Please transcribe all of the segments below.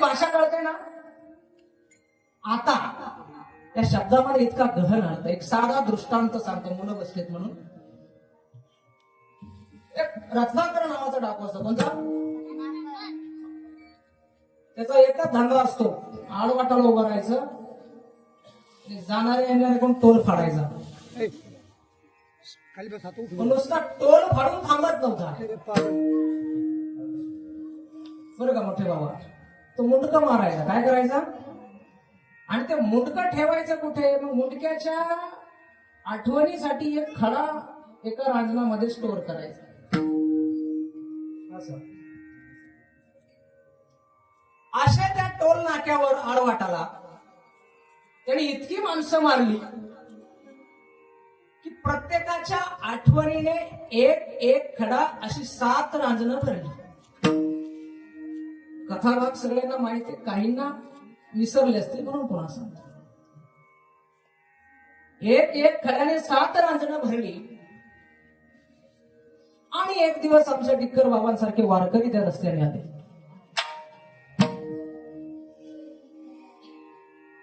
भाषा कळते ना? आता त्या शब्दामध्ये इतका गहन अर्थ एक साधा दृष्टांत सांगतो मुलं बसलेत म्हणून. एक रत्नाकर नावाचा डाकू असतो. कोणता? त्याचा एकच धंदा असतो. आडवाटाला उभं राहायचं. जाणारे येणारे कोण? टोल फाडायचा. नुसता टोल फाडून थांबत नव्हता. बरं का मोठे बाबा? तो मुंडका मारायचा. काय करायचा? आणि ते मुंडकं ठेवायचं कुठे? मग मुंडक्याच्या आठवणीसाठी एक खडा एका रांजणामध्ये स्टोअर करायचा. असं. अशा त्या टोल नाक्यावर आडवाटाला त्याने इतकी माणसं मारली की प्रत्येकाच्या आठवणीने एक एक खडा अशी सात रांजणं भरली. कथाभाग सगळ्यांना माहिती आहे. काहींना विसरले असतील म्हणून पुन्हा सांगतो एक एक खड्याने सात रांजणं भरली. आणि एक दिवस आमच्या डिक्कर बाबांसारखे वारकरी त्या रस्त्याने आले.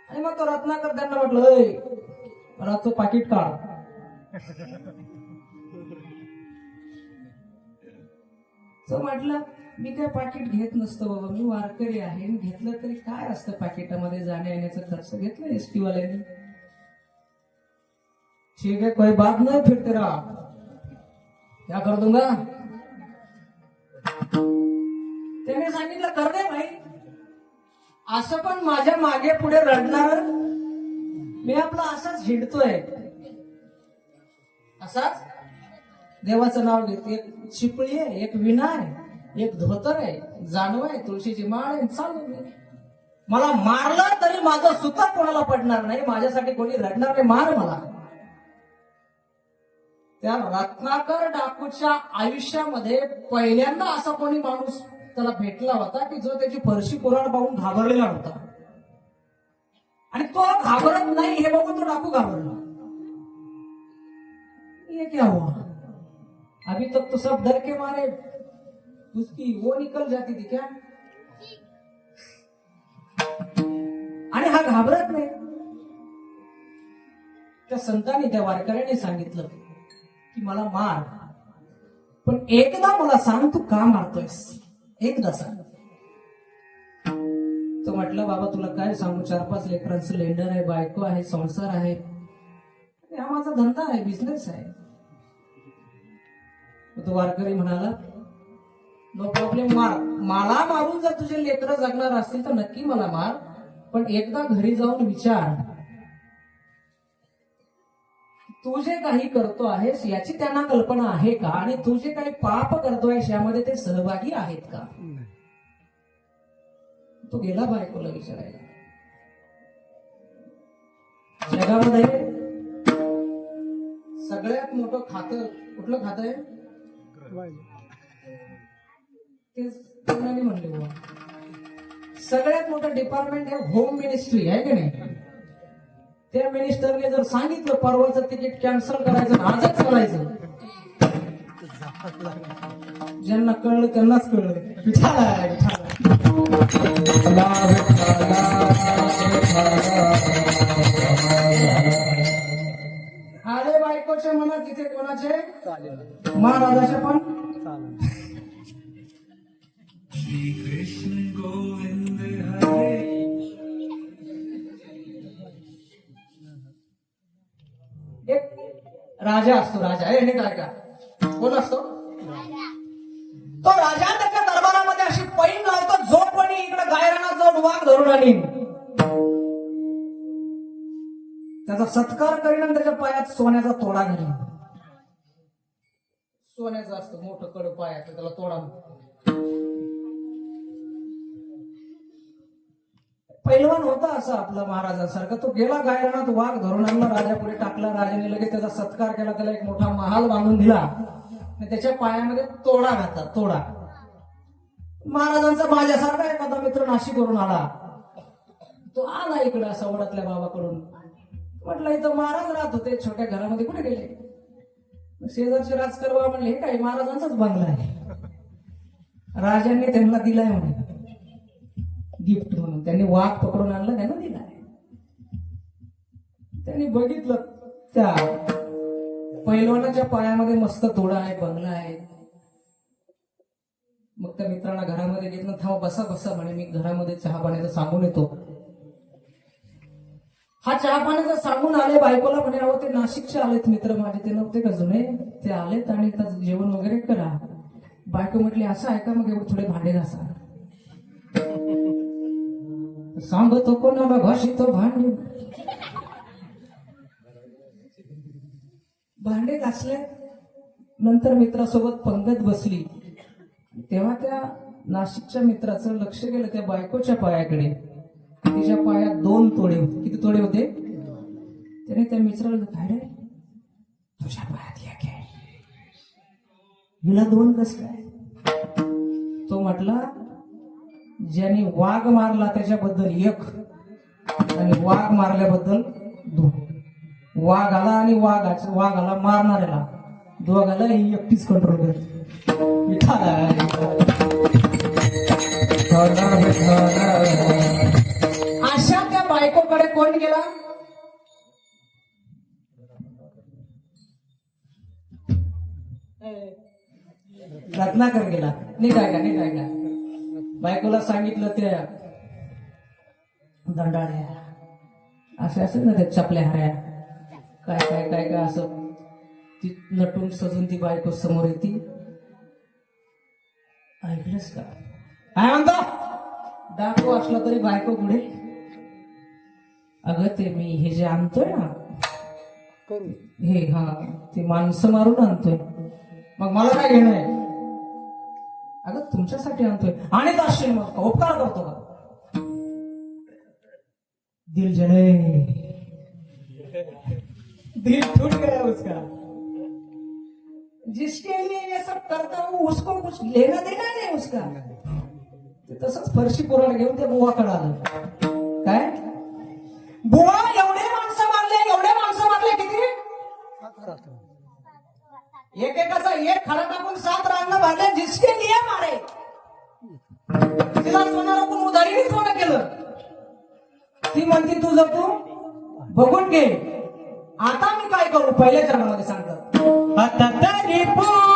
आणि मग तो रत्नाकर त्यांना म्हटलं रातचं पाकिट काढ. म्हटलं मी काय पाकिट घेत नसतो बाबा मी वारकरी आहे. घेतलं तरी काय असतं पाकिटामध्ये जाण्या येण्याचा खर्च? घेतला एसटी वाल्याने ठीक आहे कोई बात नाही फिर तेरा क्या कर दूंगा त्याने सांगितलं कर दे भाई. असं पण माझ्या मागे पुढे रडणार मी आपला असाच हिंडतोय. असाच? देवाचं नाव घेते एक शिपळी आहे एक विणा आहे. एक धोतर आहे जानव आहे तुळशीची माळ आहे चालू मी मला मारलं तरी माझं सुतर कोणाला पडणार नाही माझ्यासाठी कोणी रडणार नाही मार मला. त्या रत्नाकर डाकूच्या आयुष्यामध्ये पहिल्यांदा असा कोणी माणूस त्याला भेटला होता की जो त्याची फरशी कुराड पाहून घाबरलेला होता. आणि तो घाबरत नाही हे बघून तो डाकू घाबरला. ये क्या हुआ अभी तक तो सब डर के मारे उसकी वो निकल जाती थी क्या? आणि हा घाबरत नाही. त्या संतांनी त्या वारकऱ्याने सांगितलं की मला मार. पण एकदा मला सांग तू का मारतोयस? एकदा सांग. तो म्हटलं बाबा तुला काय सांगू? चार पाच लेकरांचं लेंडर आहे बायको आहे संसार आहे. हा माझा धंदा आहे बिझनेस आहे. तो वारकरी म्हणाला नो प्रॉब्लेम मार. मला मारून जर तुझे लेकर जगणार असतील तर नक्की मला मार. पण एकदा घरी जाऊन विचार. तू जे काही करतो आहेस याची त्यांना कल्पना आहे का? आणि तू जे काही पाप करतोयस यामध्ये ते सहभागी आहेत का? तो गेला बायकोला विचारायला. जगामध्ये सगळ्यात मोठं खातं कुठलं खातं आहे? ते कोणाने म्हणले बुवा. सगळ्यात मोठं डिपार्टमेंट आहे होम मिनिस्ट्री आहे की नाही? त्या मिनिस्टरने जर सांगितलं परवाचं तिकीट कॅन्सल करायचं आजच करायचं ज्यांना कळलं त्यांनाच कळलं. आले बायकोच्या मनात तिथे कोणाचे? महाराजाचे पण? राजा असतो राजा. हे काय का? कोण असतो? तो राजा त्याच्या दरबारामध्ये अशी पैन लावतो जो कोणी इकडे गायराना जोड वाघ धरून आणीन. त्याचा सत्कार करीन आणि त्याच्या पायात सोन्याचा तोडा घालीन सोन्याचं असतं मोठं कड पायाचं त्याला तोडा पैलवान होता असा आपला महाराजांसारखा. तो गेला गायरणात वाघ धोरणांना राजापुढे राजा पुढे टाकला. राजाने लगेच त्याचा सत्कार केला. त्याला एक मोठा महाल बांधून दिला. आणि त्याच्या पायामध्ये तोडा घातला. तोडा. महाराजांचा माझ्यासारखा एखादा मित्र नाशिकवरून आला. तो आला इकडे सवडातल्या बाबाकडून. म्हटलं इथं महाराज राहत होते. छोट्या घरामध्ये कुठे गेले? शेजारचे राजकर बाबा म्हणले हे काय महाराजांचाच बंगला आहे. राजांनी त्यांना दिलाय म्हणे गिफ्ट म्हणून. त्यांनी वाघ पकडून आणला त्यांना दिलाय त्यांनी बघितलं त्या पैलवानाच्या पायामध्ये मस्त तोडा आहे बंगला आहे. मग त्या मित्रांना घरामध्ये घेतलं थांब बसा बसा म्हणे मी घरामध्ये चहा पाण्याचं सांगून येतो. हा चहा पाण्याचा सांगून आले बायकोला म्हणे अहो ते नाशिकचे आलेत मित्र माझे ते नव्हते का जुने? ते आलेत आणि आता जेवण वगैरे करा. बायको म्हटली असं आहे का? मग एवढे थोडे भांडे घासा. सांगतो कोणाला घासितो भांडे भांडे घासले नंतर मित्रासोबत पंगत बसली. तेव्हा त्या नाशिकच्या मित्राचं लक्ष गेलं त्या बायकोच्या पायाकडे. तिच्या पायात दोन तोडे होते. किती तोडे होते? त्याने त्या मित्राला काय रे तुझ्या पायात एक हिला दोन कस काय? तो म्हटला ज्याने वाघ मारला त्याच्याबद्दल एक आणि वाघ मारल्याबद्दल दोन. वाघ आला आणि वाघाचा वाघ आला मारणाऱ्याला दोघाला ही एकटीच कंट्रोल करते. अशा त्या बायकोकडे कोण गेला? रत्नाकर गेला. नीट ऐका नीट ऐका. बायकोला सांगितलं त्या दंडाळ्या असे असेल ना त्या चपल्या हऱ्या. काय काय काय काय असं. ती नटून सजून ती बायको समोर येते. ऐकलंस का? काय म्हणतो? डाकू असला तरी बायको पुढे. अगं ते मी हे जे आणतोय ना हे हा ते माणसं मारून आणतोय. मग मला काय घेणं आहे? अगं तुमच्यासाठी आणतोय. आणि असशील मग. उपकार करतो का? दिल जने दिल टूट गया उसका. जिसके लिए ये सब करता हूं उसको कुछ लेना देना नहीं उसका. ते तसंच फरशी पुराण घेऊन ते बुवाकडे आलं. काय? बुवा एवढे माणसं मारले एवढे माणसं मारले किती? एकेकाचा एक खडा टाकून सात रांगणं भरल्या जिसके लिए मारे. तिला सोनं पण उधारीने सोनं केलं? ती म्हणती तुझं तू बघून घे आता मी काय करू? पहिल्या चरणामध्ये सांगतो आता तरी पण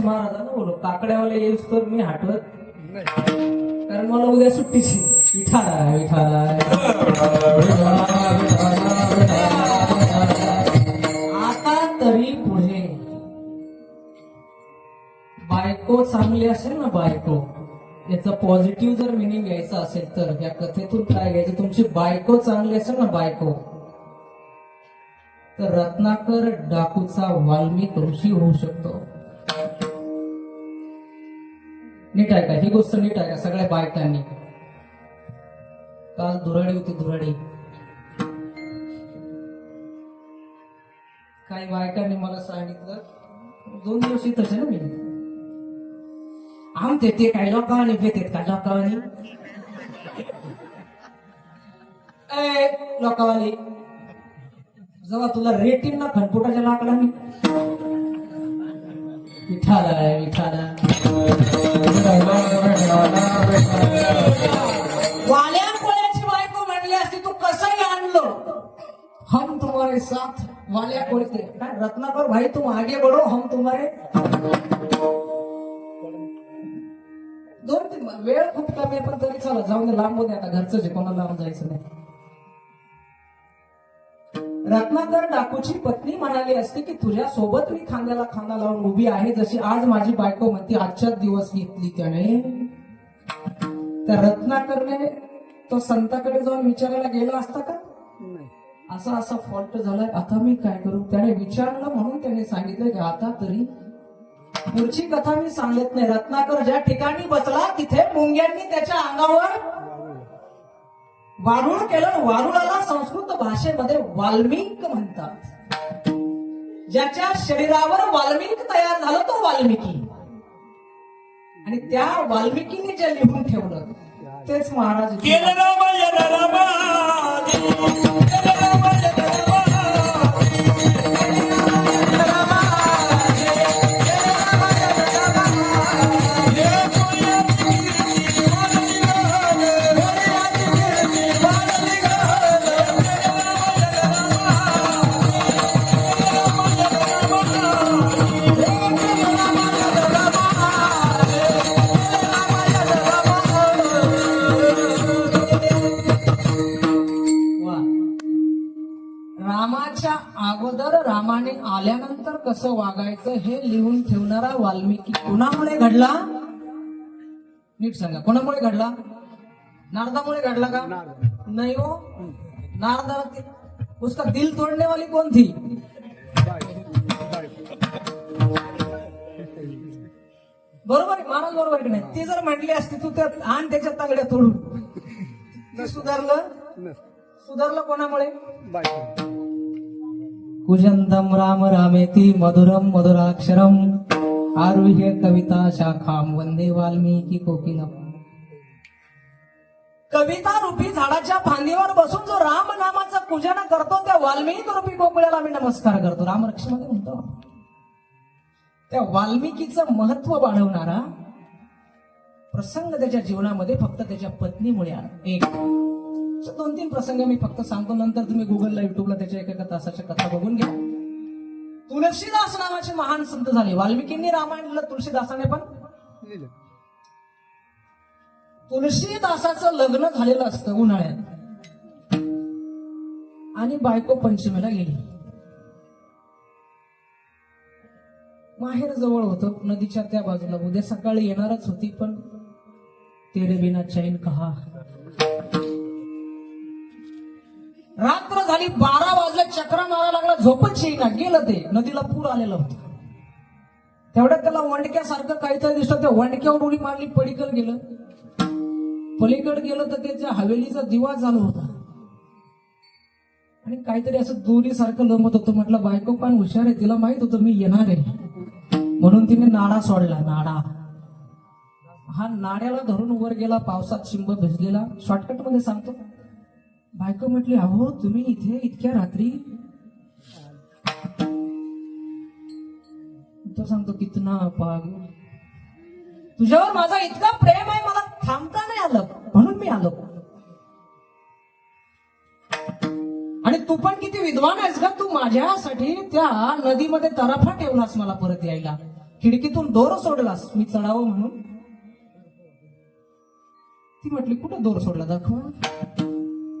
असले महाराजांना बोलो काकड्यावाला येऊस तर मी हटवत. कारण मला उद्या सुट्टीची विठाला विठाला आता तरी पुढे. बायको चांगली असेल ना बायको? याचं पॉझिटिव्ह जर मिनिंग घ्यायचं असेल तर या कथेतून काय घ्यायचं? तुमची बायको चांगली असेल ना बायको? तर रत्नाकर डाकूचा वाल्मिक ऋषी होऊ शकतो. नीट ऐका ही गोष्ट नीट आहे का? सगळ्या बायकांनी. काल धुराडी होती धुराडी. काही बायकांनी मला सांगितलं दोन दिवस इथंच असे ना मी. आम ते काय काही लोकांनी पेतेत का? लोकांनी? ए लोकांनी जेव्हा तुला रेटीन ना खनपुटाच्या लाकडाने आहे विठाला वाल्या कोळ्याची बायको म्हणली असती तू कसं आणलो? हम तुम्हारे साथ वाल्या कोळते. काय रत्नाकर भाई तुम आगे बढ़ो हम तुम्हारे दोन तीन वेळ खूप कमी आहे पण तरी चला जाऊन लांब लांबून दे आता घरचं जे कोणाला लांब जायचं नाही. रत्नाकर डाकूची पत्नी म्हणाली असते की तुझ्या सोबत मी खांद्याला खांदा लावून उभी आहे जशी आज माझी बायको म्हणते आजच्याच दिवस घेतली त्याने. त्या रत्नाकरने तो संताकडे जाऊन विचारायला गेला असता का? असा असा फॉल्ट झालाय. आता मी काय करू? त्याने विचारलं म्हणून त्याने सांगितलं की आता तरी पुढची कथा मी सांगत नाही. रत्नाकर ज्या ठिकाणी बसला तिथे मुंग्यांनी त्याच्या अंगावर वारुळ केलं वारुळाला संस्कृत भाषेमध्ये वाल्मिक म्हणतात. ज्याच्या शरीरावर वाल्मिक तयार झालं तो वाल्मिकी. आणि त्या वाल्मिकीने जे लिहून ठेवलं तेच महाराज केलं आल्यानंतर कसं वागायचं हे लिहून ठेवणारा वाल्मिकी कुणामुळे घडला? नीट सांगा कोणामुळे घडला? नारदामुळे घडला का? नाही हो. नारदा उसका दिल तोडने वाली कौन थी बरोबर आहे महाराज बरोबर आहे की नाही? ती जर म्हटली असती तू तर आण त्याच्या तागड्या तोडून. सुधारलं? सुधारलं कोणामुळे? बायको राम रामेति मधुरम मधुराक्षरम। आरुह्य कविता शाखाम वंदे वाल्मिकी कोकिलम। कविता रूपी झाडाच्या फांदीवर बसून जो राम नामाचं पूजन करतो त्या वाल्मिकी रूपी गोकुळ्याला मी नमस्कार करतो. रामरक्षमध्ये म्हणतो. त्या वाल्मिकीचं महत्त्व वाढवणारा प्रसंग त्याच्या जीवनामध्ये फक्त त्याच्या पत्नीमुळे आला. एक. दोन तीन प्रसंग मी फक्त सांगतो. नंतर तुम्ही गुगलला युट्यूबला त्याच्या एका तासाच्या कथा बघून घ्या. तुलसीदास नावाचे महान संत झाले. वाल्मिकींनी रामायण लिहिलं तुलसीदासाने पण. तुलसीदासाचं लग्न झालेलं असतं उन्हाळ्यात. आणि बायको पंचमीला गेली. माहेर जवळ होतं. नदीच्या त्या बाजूला. उद्या सकाळी येणारच होती पण तेरे बिना चैन कहा रात्र झाली बारा वाजले चक्र मारा लागला झोपच येईना गेलं ते. नदीला पूर आलेला होता. तेवढ्यात त्याला वंडक्यासारखं काहीतरी दिसलं. त्या वंडक्यावर उडी मारली पलीकडे गेलं. पलीकडे गेलं तर त्याच्या हवेलीचा दिवा चालू होता. आणि काहीतरी असं दोरीसारखं लंबत होतं. म्हटलं बायको पण हुशार आहे तिला माहीत होतं मी येणार आहे. म्हणून तिने नाडा सोडला. नाडा. हा नाड्याला धरून वर गेला पावसात शिंब भिजलेला. शॉर्टकटमध्ये सांगतो. बायको म्हटली अहो तुम्ही इथे इतक्या रात्री तो सांगतो कितना पागल. तुझ्यावर माझा इतका प्रेम आहे मला थांबता नाही आलं. म्हणून मी आलो. आणि तू पण किती विद्वान आहेस का तू माझ्यासाठी त्या नदीमध्ये तराफा ठेवलास मला परत यायला. खिडकीतून दोर सोडलास मी चढावं म्हणून. ती म्हटली कुठं दोर सोडला? दाखवा.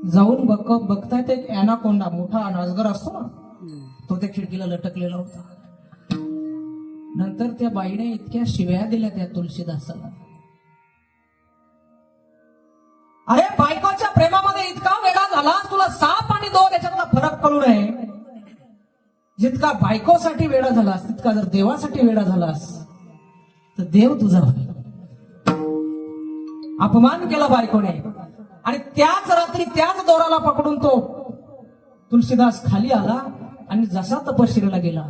जाऊन बघ बघताय ते अॅनाकोंडा मोठा अजगर असतो ना तो त्या खिडकीला लटकलेला होता. नंतर त्या बाईने इतक्या शिव्या दिल्या त्या तुलसीदासाला. अरे बायकोच्या प्रेमामध्ये इतका वेळा झाला तुला साप आणि दोन याच्यातला फरक कळू नये. जितका बायकोसाठी वेळा झालास तितका जर देवासाठी वेळा झालास तर देव तुझा होईल. अपमान केला बायकोने. आणि त्याच रात्री त्याच दोराला पकडून तो तुलसीदास खाली आला आणि जसा तपश्चर्याला गेला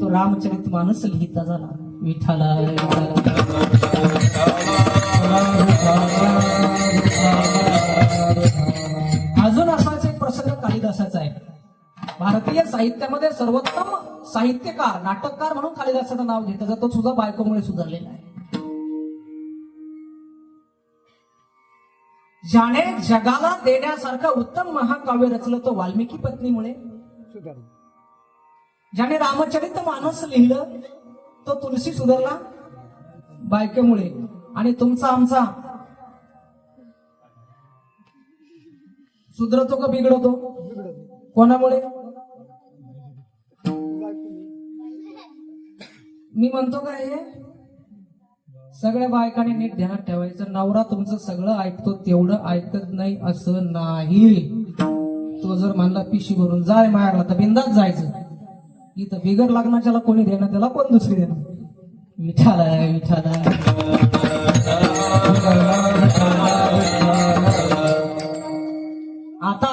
तो रामचरित मानस लिहिता झाला. विठाला अजून असाच एक प्रसंग कालिदासाचा आहे. भारतीय साहित्यामध्ये सर्वोत्तम साहित्यकार नाटककार म्हणून कालिदासाचं नाव घेतलं जातं तो सुद्धा बायकोमुळे सुधारलेला आहे. ज्याने जगाला देण्यासारखं उत्तम महाकाव्य रचलं तो वाल्मिकी पत्नीमुळे. ज्याने रामचरित मानस लिहिलं तो तुलसी सुधारला बायकेमुळे. आणि तुमचा आमचा सुधरतो का बिघडतो? कोणामुळे? मी म्हणतो काय हे? सगळ्या बायकांनी नीट ध्यानात ठेवायचं. नवरा तुमचं सगळं ऐकतो तेवढं ऐकत नाही असं नाही. तो जर म्हणला पिशी भरून जाय मायाला तर बिंदाच जायचं. इथं बिगर लग्नाच्याला कोणी देणं त्याला कोण दुसरी देणं विठाला विठाला आता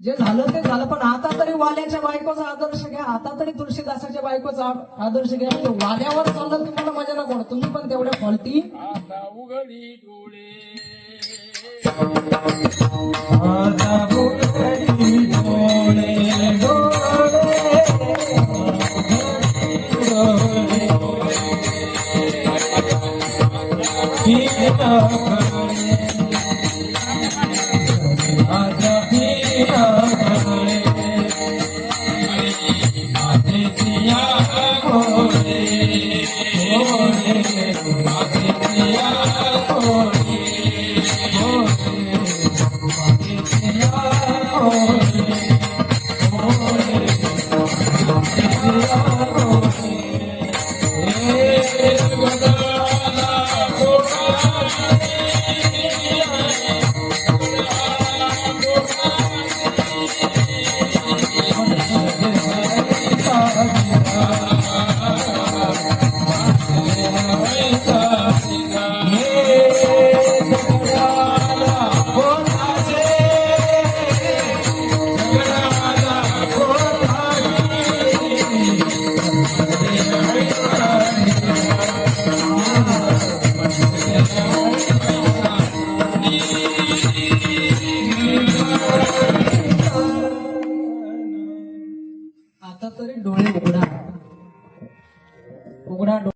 जे झालं ते झालं पण आता तरी वाल्याच्या बायकोचा आदर्श घ्या. आता तरी तुळशीदासाच्या बायकोचा आदर्श घ्या. म्हणजे वाल्यावर चाललं तुम्हाला मजा नको वाटत. तुम्ही पण तेवढ्या फॉल्टी उघडी डोळे.